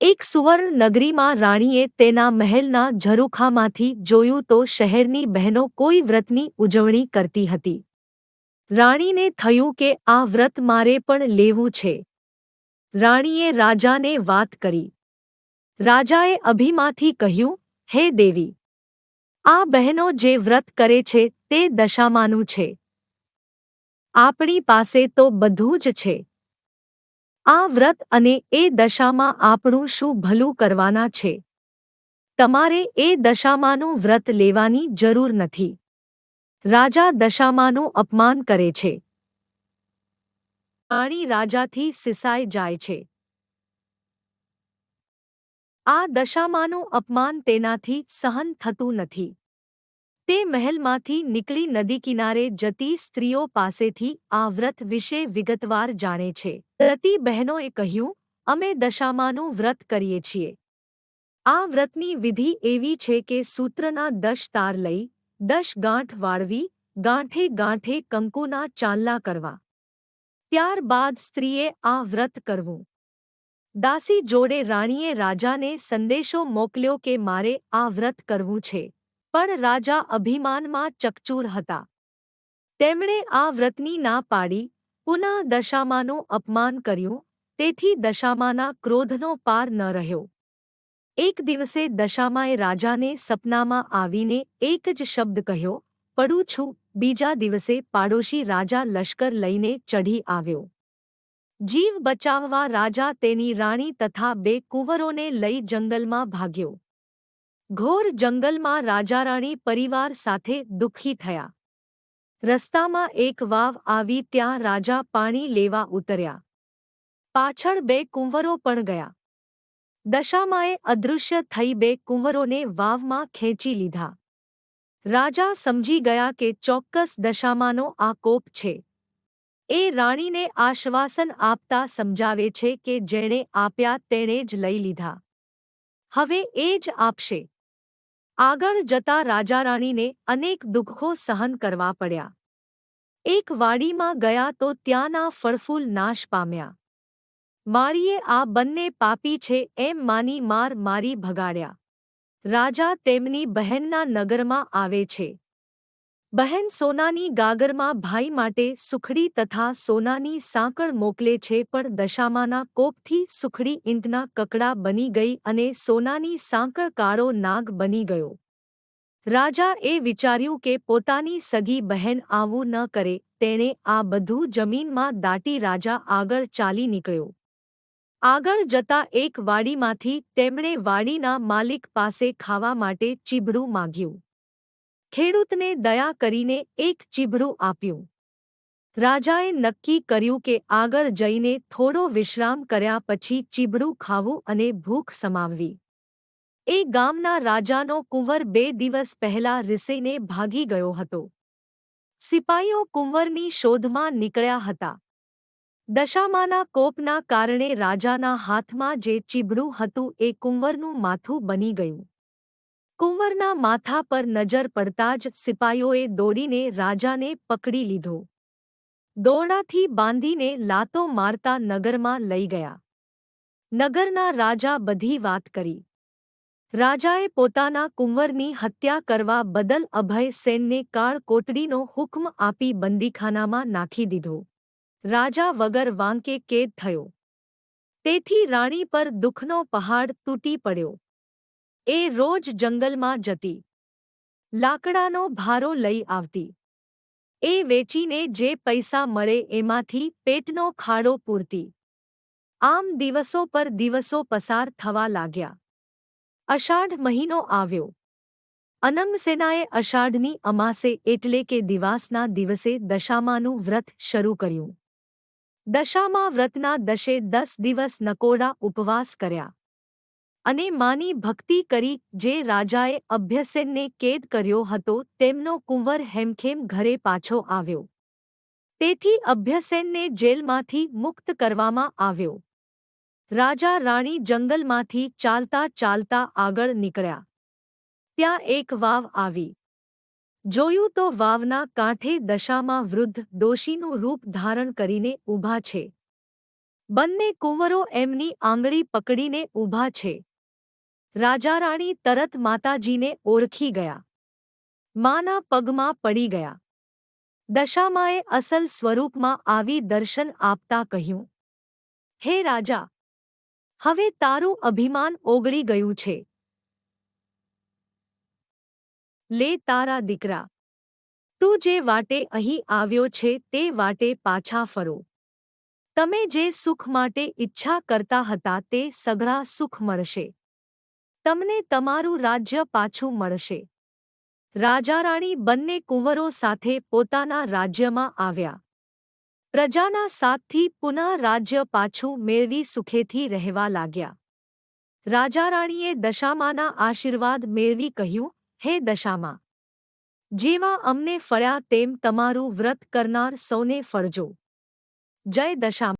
એક સુવર્ણ નગરીમાં રાણીએ તેના મહેલના ઝરૂખામાંથી જોયું તો શહેરની બહેનો કોઈ વ્રતની ઉજવણી કરતી હતી. રાણીને થયું કે આ વ્રત મારે પણ લેવું છે. રાણીએ રાજાને વાત કરી. રાજાએ અભિમાંથી કહ્યું, હે દેવી, આ બહેનો જે વ્રત કરે છે તે દશામાનું છે. આપણી પાસે તો બધું જ છે. આ વ્રત અને એ દશામાં આપણું શું ભલું કરવાના છે? તમારે એ દશામાંનું વ્રત લેવાની જરૂર નથી. રાજા દશામાનું અપમાન કરે છે. પાણી રાજાથી સિસાઈ જાય છે. આ દશામાનું અપમાન તેનાથી સહન થતું નથી. તે મહેલમાંથી નીકળી નદી કિનારે જતી સ્ત્રીઓ પાસેથી આ વ્રત વિશે વિગતવાર જાણે છે. રતી બહેનોએ કહ્યું, અમે દશામાનું વ્રત કરીએ છીએ. આ વ્રતની વિધિ એવી છે કે સૂત્રના દશ તાર લઈ, દશ ગાંઠ વાળવી, ગાંઠે ગાંઠે કંકુના ચાંદલા કરવા. ત્યારબાદ સ્ત્રીએ આ વ્રત કરવું. દાસી જોડે રાણીએ રાજાને સંદેશો મોકલ્યો કે મારે આ વ્રત કરવું છે. પણ રાજા અભિમાનમાં ચકચૂર હતા. તેમણે આ વ્રતની ના પાડી પુનઃ દશામાનું અપમાન કર્યું, તેથી દશામાના ક્રોધનો પાર ન રહ્યો. એક દિવસે દશામાએ રાજાને સપનામાં આવીને એક જ શબ્દ કહ્યો, પડું છું. બીજા દિવસે પાડોશી રાજા લશ્કર લઈને ચઢી આવ્યો. જીવ બચાવવા રાજા તેની રાણી તથા બે કુંવરોને લઈ જંગલમાં ભાગ્યો. ઘોર જંગલમાં રાજારાણી પરિવાર સાથે દુઃખી થયા. રસ્તામાં એક વાવ આવી ત્યાં રાજા પાણી લેવા ઉતર્યા. પાછળ બે કુંવરો પણ ગયા. દશામાએ અદૃશ્ય થઈ બે કુંવરોને વાવમાં ખેંચી લીધા. રાજા સમજી ગયા કે ચોક્કસ દશામાનો આ કોપ છે. એ રાણીને આશ્વાસન આપતા સમજાવે છે કે જેણે આપ્યા તેણે જ લઈ લીધા. હવે એ જ આપશે. આગળ જતા રાજારાણીને અનેક દુઃખો સહન કરવા પડ્યા. એક વાડીમાં ગયા તો ત્યાંના ફળફૂલ નાશ પામ્યા. માળીએ આ બંને પાપી છે એમ માની માર મારી ભગાડ્યા. રાજા તેમની બહેનના નગરમાં આવે છે. બહેન સોનાની ગાગરમાં ભાઈ માટે સુખડી તથા સોનાની સાંકળ મોકલે છે પણ દશામાના કોપથી સુખડી ઈંટના કકડા બની ગઈ અને સોનાની સાંકળ કાળો નાગ બની ગયો. રાજા એ વિચાર્યું કે પોતાની સગી બહેન આવું ન કરે, તેણે આ બધું જમીનમાં દાટી રાજા આગળ ચાલી નીકળ્યો. આગળ જતા એક વાડીમાંથી તેમણે વાડીના માલિક પાસે ખાવા માટે ચીબડું માગ્યું. ખેડૂતને દયા કરીને એક ચીભડું આપ્યું. રાજાએ નક્કી કર્યું કે આગળ જઈને થોડો વિશ્રામ કર્યા પછી ચીબડું ખાવું અને ભૂખ સમાવવી. એ ગામના રાજાનો કુંવર બે દિવસ પહેલા રિસેને ભાગી ગયો હતો. સિપાઈઓ કુંવરની શોધમાં નીકળ્યા હતા. દશામાના કોપના કારણે રાજાના હાથમાં જે ચીબડું હતું એ કુંવરનું માથું બની ગયું. કુંવરના માથા પર નજર પડતા જ સિપાઈઓએ દોડીને રાજાને પકડી લીધો. દોરડાથી બાંધીને લાતો મારતા નગરમાં લઈ ગયા. નગરના રાજા બધી વાત કરી. રાજાએ પોતાના કુંવરની હત્યા કરવા બદલ અભય સેનને કાળ કોટડીનો હુકમ આપી બંદીખાનામાં નાખી દીધો. રાજા વગર વાંકે કેદ થયો. તેથી રાણી પર દુઃખનો પહાડ તૂટી પડ્યો. એ રોજ જંગલમાં જતી. લાકડાનો ભારો લઈ આવતી. એ વેચીને જે પૈસા મળે એમાંથી પેટનો ખાડો પૂરતી. આમ દિવસો પર દિવસો પસાર થવા લાગ્યા. અષાઢ મહિનો આવ્યો. અનંગસેનાએ અષાઢની અમાસે એટલે કે દિવાસના દિવસે દશામાનું વ્રત શરૂ કર્યું. દશામા વ્રતના દશે દસ દિવસ નકોડા ઉપવાસ કર્યા. અને માની ભક્તિ કરી જે રાજાએ અભ્યસેનને કેદ કર્યો હતો, તેમનો કુંવર હેમખેમ ઘરે પાછો આવ્યો. તેથી અભ્યસેનને જેલમાંથી મુક્ત કરવામાં આવ્યો. રાજા રાણી જંગલમાંથી ચાલતા ચાલતા આગળ નીકળ્યા. ત્યાં એક વાવ આવી. જોયું તો વાવના કાંઠે દશામાં વૃદ્ધ ડોશીનું રૂપ ધારણ કરીને ઊભા છે. બંને કુંવરો એમની આંગળી પકડીને ઊભા છે. રાજારાણી તરત માતાજીને ઓળખી ગયા. માના પગમાં પડી ગયા. દશામાએ અસલ સ્વરૂપમાં આવી દર્શન આપતા કહ્યું, હે રાજા, હવે તારું અભિમાન ઓગળી ગયું છે. લે તારા દીકરા, તું જે વાટે અહીં આવ્યો છે તે વાટે પાછા ફરો. તમે જે સુખ માટે ઈચ્છા કરતા હતા તે સઘળા સુખ મળશે. તમને તમારું રાજ્ય પાછું મળશે. રાજારાણી બંને કુંવરો સાથે પોતાના રાજ્યમાં આવ્યા. પ્રજાના સાથથી પુનઃ રાજ્ય પાછું મેળવી સુખેથી રહેવા લાગ્યા. રાજારાણીએ દશામાના આશીર્વાદ મેળવી કહ્યું, હે દશામા! જેવા અમને ફળ્યા તેમ તમારું વ્રત કરનાર સૌને ફળજો. જય દશામા!